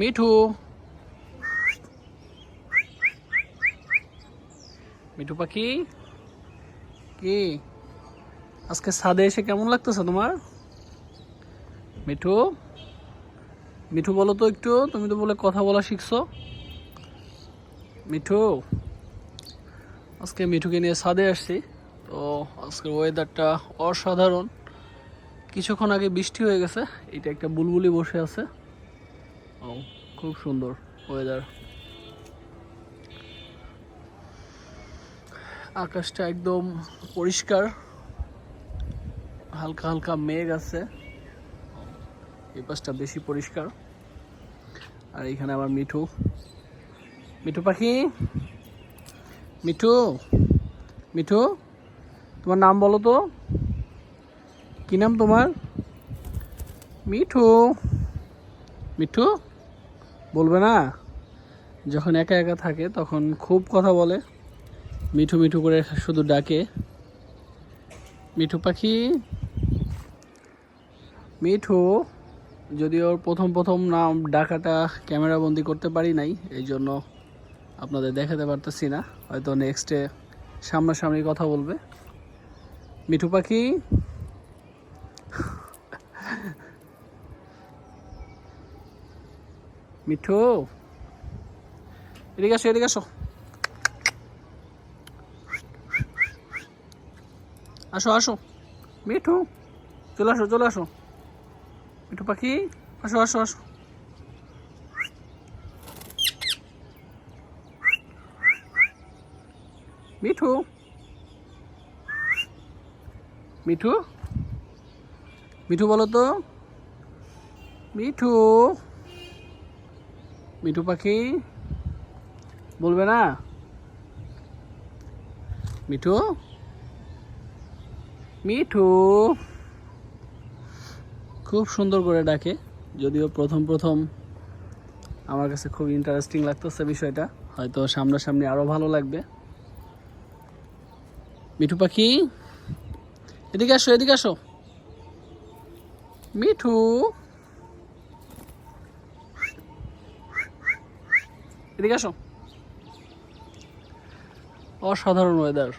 মিঠু মিঠু পাখি। কি? আজকে ছাদে এসে কেমন লাগতেছে তোমার? মিঠু মিঠু বলো তো একটু, তুমি তো বলে কথা বলা শিখছো। মিঠু আজকে মিঠুকে নিয়ে ছাদে আসছি। তো আজকের ওয়েদারটা অসাধারণ। কিছুক্ষণ আগে বৃষ্টি হয়ে গেছে, এটা একটা বুলবুলি বসে আছে। ও খুব সুন্দর ওয়েদার আকাশটা একদম পরিষ্কার। হালকা হালকা মেঘ আছে। এই পাশটা বেশি পরিষ্কার। আর এখানে আবার মিঠু। মিঠু পাখি? মিঠু? মিঠু? তোমার নাম বলো তো। কি নাম তোমার? মিঠু। মিঠু? বলবে না? যখন একা একা থাকে, তখন খুব কথা বলে। মিঠু মিঠু করে শুধু ডাকে। মিঠু পাখি? মিঠু যদিও প্রথম প্রথম নাম ডাকাটা ক্যামেরা বন্দি করতে পারি নাই, এই জন্য আপনাদের দেখাতে পারতেছি না। হয়তো নেক্সটে সামনাসামনি কথা বলবে। মিঠু পাখি? মিঠু। এদিকে আসো এদিকে আসো। আসো আসো। মিঠু, চলে আসো চলে আসো। মিঠু পাখি, আসো আসো আসো। মিঠু। মিঠু? মিঠু বলো তো। মিঠু। মিঠু পাখি? বলবে না? মিঠু? মিঠু? খুব সুন্দর করে ডাকে, যদিও প্রথম প্রথম আমার কাছে খুব ইন্টারেস্টিং লাগতেছে বিষয়টা। হয়তো সামনাসামনি আরও ভালো লাগবে। মিঠু পাখি? এদিকে আসো এদিকে আসো। মিঠু? এদিকে আসো। অসাধারণ ওয়েদার